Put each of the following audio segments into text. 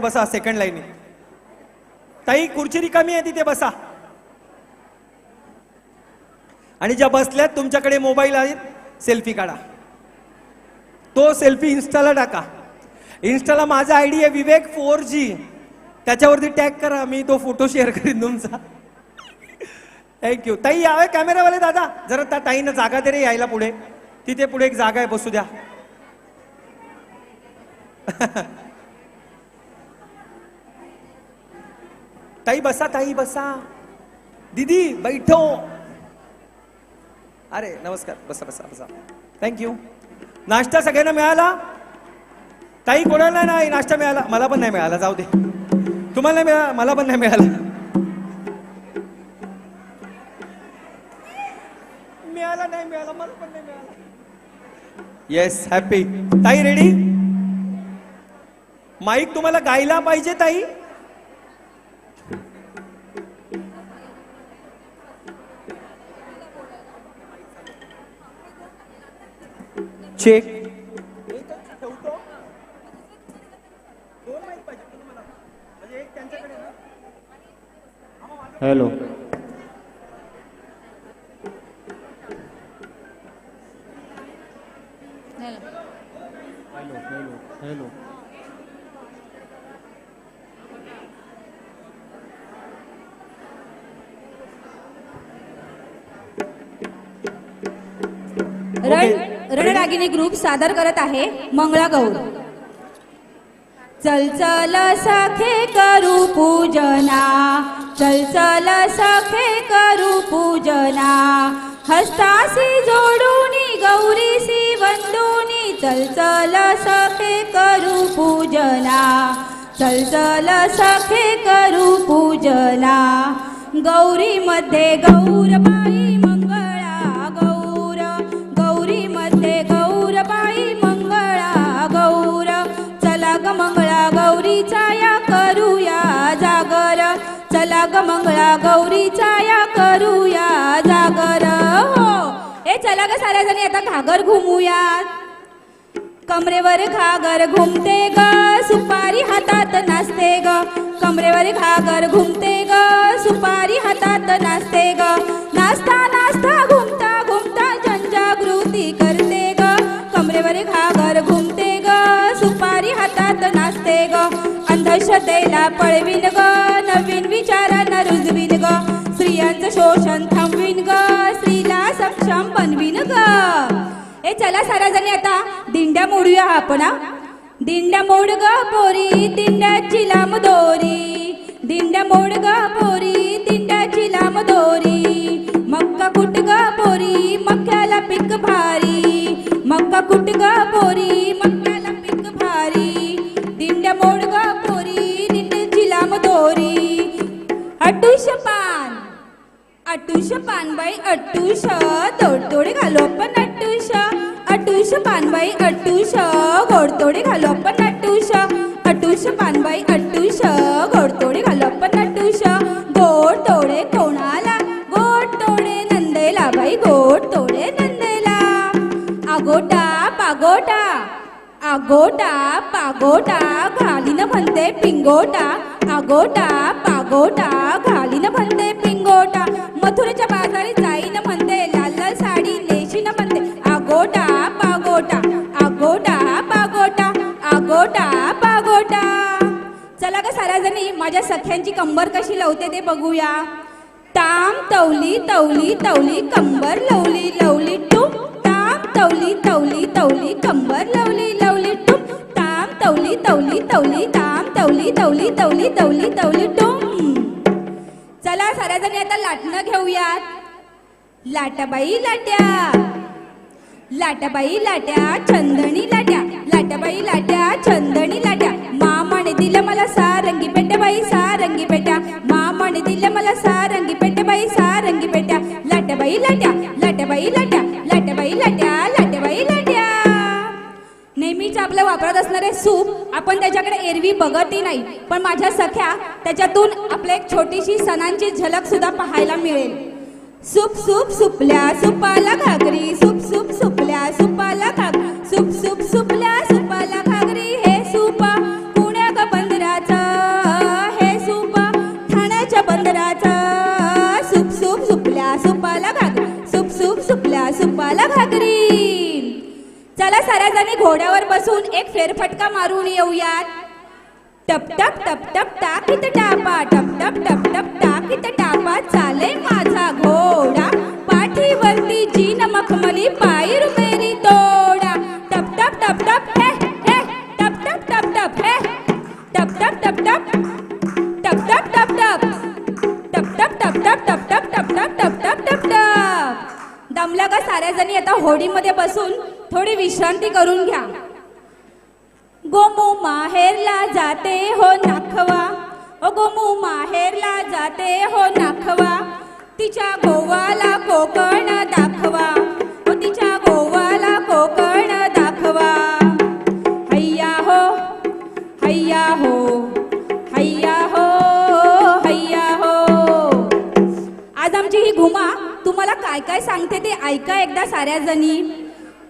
बसा second line ताई खुर्ची रिकामी आहे तिथे बसा. आणि ज्या बसल्यात तुमच्याकडे मोबाईल आहेत सेल्फी काढा. तो सेल्फी इन्स्टाला टाका. इन्स्टाला माझा आय डी आहे विवेक फोर जी त्याच्यावरती टॅग करा मी तो फोटो शेअर करीन तुमचा. थँक्यू ताई यावे कॅमेरावाले दादा. जरा त्या ताईनं जागा दे रे यायला पुढे. तिथे पुढे एक जागा आहे बसू द्या. ताई बसा ताई बसा. दीदी बैठो. अरे नमस्कार. बसा बसा बसा. थँक्यू नाश्ता सगळ्यांना मिळाला? ताई कोणाला नाही नाश्ता मिळाला? मला पण नाही मिळाला जाऊ दे. तुम्हाला नाही मिळाला मला पण नाही मिळाला. मिळाला नाही मिळाला मला पण नाही मिळाला. येस हॅपी ताई रेडी माईक तुम्हाला गायला पाहिजे ताई? Check. Hello. Hello hello hello. रण रणरागिणी ग्रुप सादर करत आहे मंगळागौर चल चल सखे करू पूजना. चल चल सखे करू पूजना. हस्तासी जोडूनी गौरीसी वंदुनी चल चल सखे करू पूजना. चल चल सखे करू पूजना. गौरी जाग मंगळा गौरीचा या करूया जागर. हो. हे चला ग साऱ्या जणी आता घागर घुमूयात. कमरेवर घागर घुमते ग सुपारी हातात नाचते ग. कमरेवर घागर घुमते ग सुपारी हातात नाचते ग. नाचता नाचता घुमता घुमता जनजागृती करते ग. कमरेवर घागर घुमते अंधश्रद्धेला पळवीन ग नवीन विचारांना रुजवीन ग. स्त्रियांचं शोषण थांबवीन ग स्त्रीला सक्षम बनवीन ग. ए चला सारा जणी आता दिंड्या मोडूया आपण दिंड्या मोड ग पोरी दिंड्याची लांब दोरी. दिंड्या मोड ग पोरी दिंड्या गोडतोडे घालू आपण अटूश अटूश पानबाई अटूश गोडतोडे घालू आपण अटूश गोडतोडे कोणाला? गोडतोडे नंदेला बाई गोडतोडे नंदेला. आगोटा पागोटा आगोटा पागोटा घालीन म्हणते पिंगोटा. आगोटा पागोटा घालीन म्हणते पिंगोटा. मथुरेच्या बाजारी जाईन म्हणते महाराजांनी माझ्या सख्यांची कंबर कशी लवते ते बघूया ताम तवली तवली तवली कंबर लवली लवली टू ताम तवली तवली तवली कंबर लवली लवली टू ताम तवली तवली तवली ताम तवली तवली तवली तवली तवली टू चला साऱ्या आता लाटणं घेऊयात लाटाबाई लाट्या लाटाबाई लाट्या चंदणी लाट्या लाटाबाई लाट्या चंदणी लाट्या मला सारंगी पेट्या बाई सारंगी पेट्या. मामाने दिल्या मला सारंगी पेट्या बाई सारंगी पेट्या. लाटाबाई लाट्या. लाटाबाई लाट्या. लाटाबाई लाट्या. लाटाबाई लाट्या. नेहमीच आपलं वापरत असणारे सूप आपण त्याच्याकडे एरवी बघतही नाही. पण माझ्या सख्या त्याच्यातून आपल्या एक छोटीशी सणांची झलक सुद्धा पाहायला मिळेल. सूप सूप सुपल्या सुपाला घागरी सूप सूप सुपल्या सुपाला घागरी घोड्यावर बसून एक फेरफटका मारून येऊयात. टप टप टप टप टाकीत टापा. टप टप टप टप इथं टापा. चाले माझा घोडा. पाठीवरती जीन थोडी विश्रांती करून घ्या. गोमू माहेरला जाते हो नाखवा. ओ गोमू माहेरला जाते हो नाखवा. तिच्या गोवाला कोकण दाखवा. ओ तिच्या गोवाला कोकण दाखवा. हैया हो हैया हो हैया हो हैया हो. आज आमची ही घुमा तुम्हाला काय काय सांगते ते ऐका एकदा साऱ्या जणी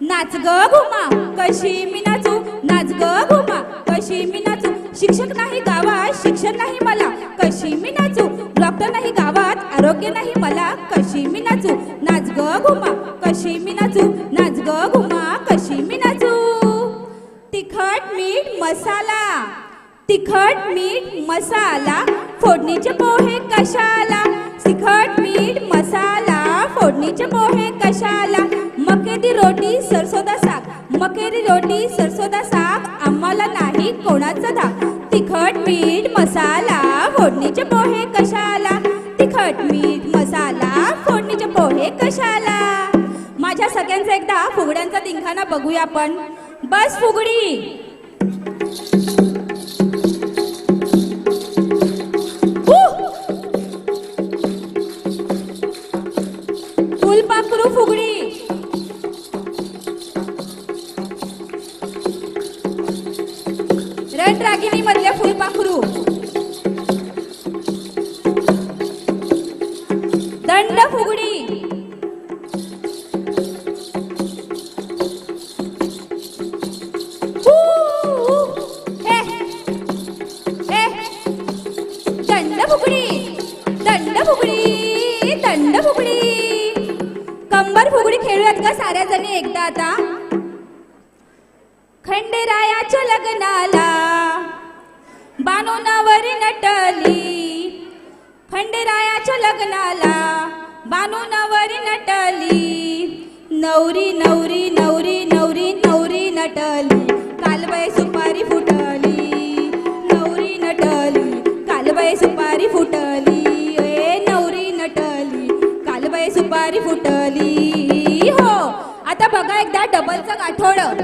नाच ग घुमा कशी मी नाचू? नाच ग घुमा कशी मी नाचू? शिक्षक नाही गावात शिक्षण नाही मला. कशी मी नाचू? डॉक्टर नाही गावात आरोग्य नाही मला. कशी मी नाचू? नाच ग घुमा कशी मी नाचू? नाच ग घुमा कशी मी नाचू? तिखट मीठ मसाला. तिखट मीठ मसाला फोडणीचे पोहे कशाला? तिखट मीठ मसाला फोडणीचे पोहे कशाला? मकेरी रोटी सरसोदा साग? मकेरी रोटी सरसोदा साग आम्हाला नाही कोणाचा धाक तिखट मीठ मसाला फोडणीचे पोहे कशाला? तिखट मीठ मसाला फोडणीचे पोहे कशाला? माझ्या सगळ्यांचा एकदा फुगड्यांचा दिंखाना बघूया आपण. बस फुगडी! दंड फुगडी. हू, दंड फुगडी दंड फुगडी दंड फुगडी. कंबर फुगडी खेळूयात का साऱ्या जणी एकदा आता? खंडेरायाच्या लग्नाला बानोनावर नटली. खंडेरायाच्या लग्नाला बानू नवरी नटली. नवरी नवरी नवरी नवरी नवरी नटली. कालबाई सुपारी फुटली. नवरी नटली. कालबाई सुपारी फुटली. ए नवरी नटली. कालबाई सुपारी फुटली. हो आता बघा एकदा डबलचं आठवडं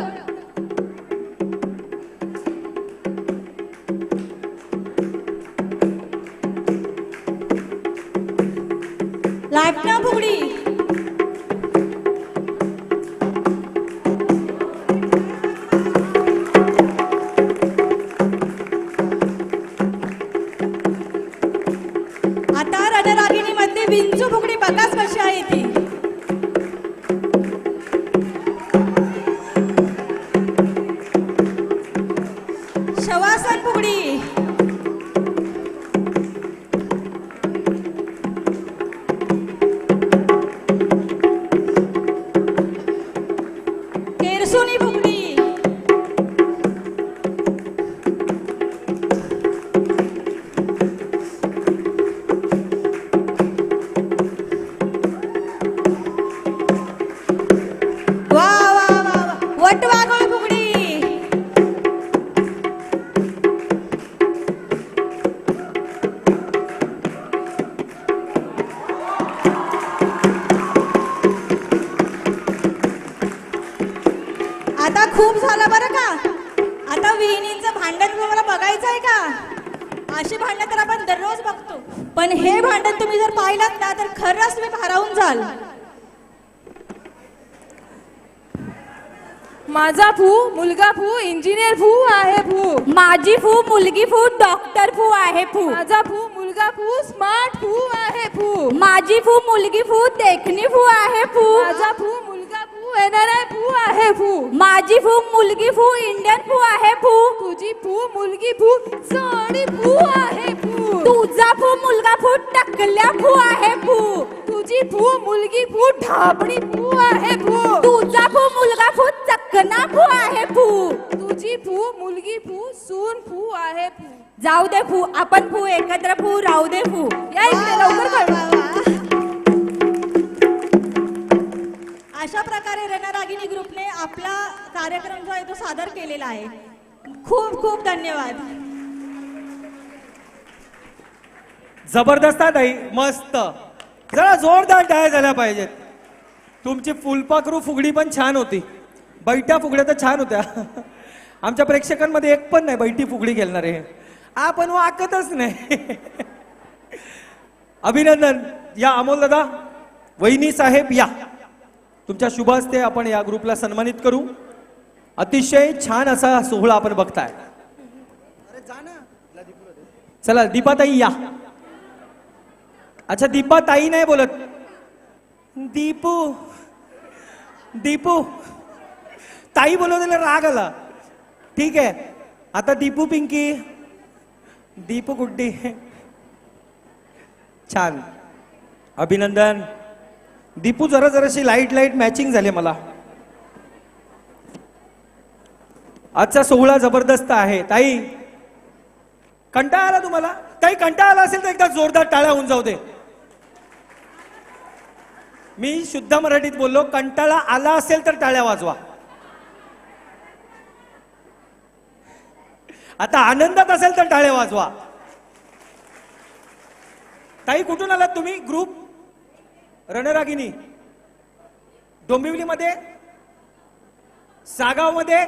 खरंच तुम्ही भारावून जाल. माझा फू मुलगा फू इंजिनियर फू आहे फू. माझी फू मुलगी फू डॉक्टर फू आहे फू. माझा फू मुलगा फू स्मार्ट फू आहे फू. माझी फू मुलगी फू देखणी फू आहे फू. माझा फू मुलगा फू येणारा फू आहे फू. माझी फू मुलगी फू इंडियन फू आहे फू. तुझी फू मुलगी फू साडी फू आहे फू. तुझा फू मुलगा फू सगळ्या भू आहे भू. तुझी भू मुलगी भू ढाबणी भू आहे भू. तुझा भू मुलगा भू चकना भू आहे भू. तुझी भू मुलगी भू सून भू आहे भू. जाऊ दे भू आपण भू एकत्र भू राहू दे भू. या इकडे लवकर अशा प्रकारे रणरागिणी ग्रुपने आपला कार्यक्रम जो आहे तो सादर केलेला आहे. खूप खूप धन्यवाद. जबरदस्त आहे मस्त. जरा जोरदार टाळ्या झाल्या पाहिजेत तुमची फुलपाखरू फुगडी पण छान होती. बैठ्या फुगड्या तर छान होत्या. आमच्या प्रेक्षकांमध्ये एक पण नाही बैठी फुगडी खेळणारे. आपण वाकतच नाही. अभिनंदन. या अमोल दादा वहिनी साहेब या. तुमच्या शुभ हस्ते आपण या ग्रुपला सन्मानित करू. अतिशय छान असा सोहळा आपण बघताय. चला दीपाताई या. अच्छा दीपा ताई नाही बोलत. दीपू दीपू ताई बोलवलेला राग आला. ठीक आहे. आता दीपू पिंकी दीपू गुड्डी. छान. अभिनंदन. दीपू जरा जराशी लाइट लाइट मॅचिंग झाले मला. आजचा सोहळा जबरदस्त आहे. ताई कंटाळा आला तुम्हाला? ताई कंटाळा आला असेल तर एकदा जोरदार टाळ्या होऊन जाऊ दे. मी शुद्ध मराठीत बोललो कंटाळा आला असेल तर टाळ्या वाजवा. आता आनंदात असेल तर टाळ्या वाजवा. ताई कुठून आलात तुम्ही? ग्रुप? रणरागिनी डोंबिवलीमध्ये? सागावमध्ये?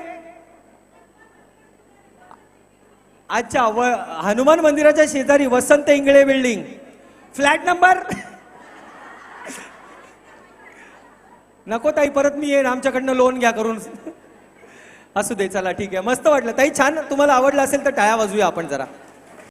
अच्छा व हनुमान मंदिराच्या शेजारी Vasant Ingale building. Flat number? नको ताई परत मी येईन. आमच्याकडनं लोन घ्या करून. असू दे चला ठीक आहे. मस्त वाटलं. ताई छान. तुम्हाला आवडलं असेल तर टाळ्या वाजूया आपण जरा.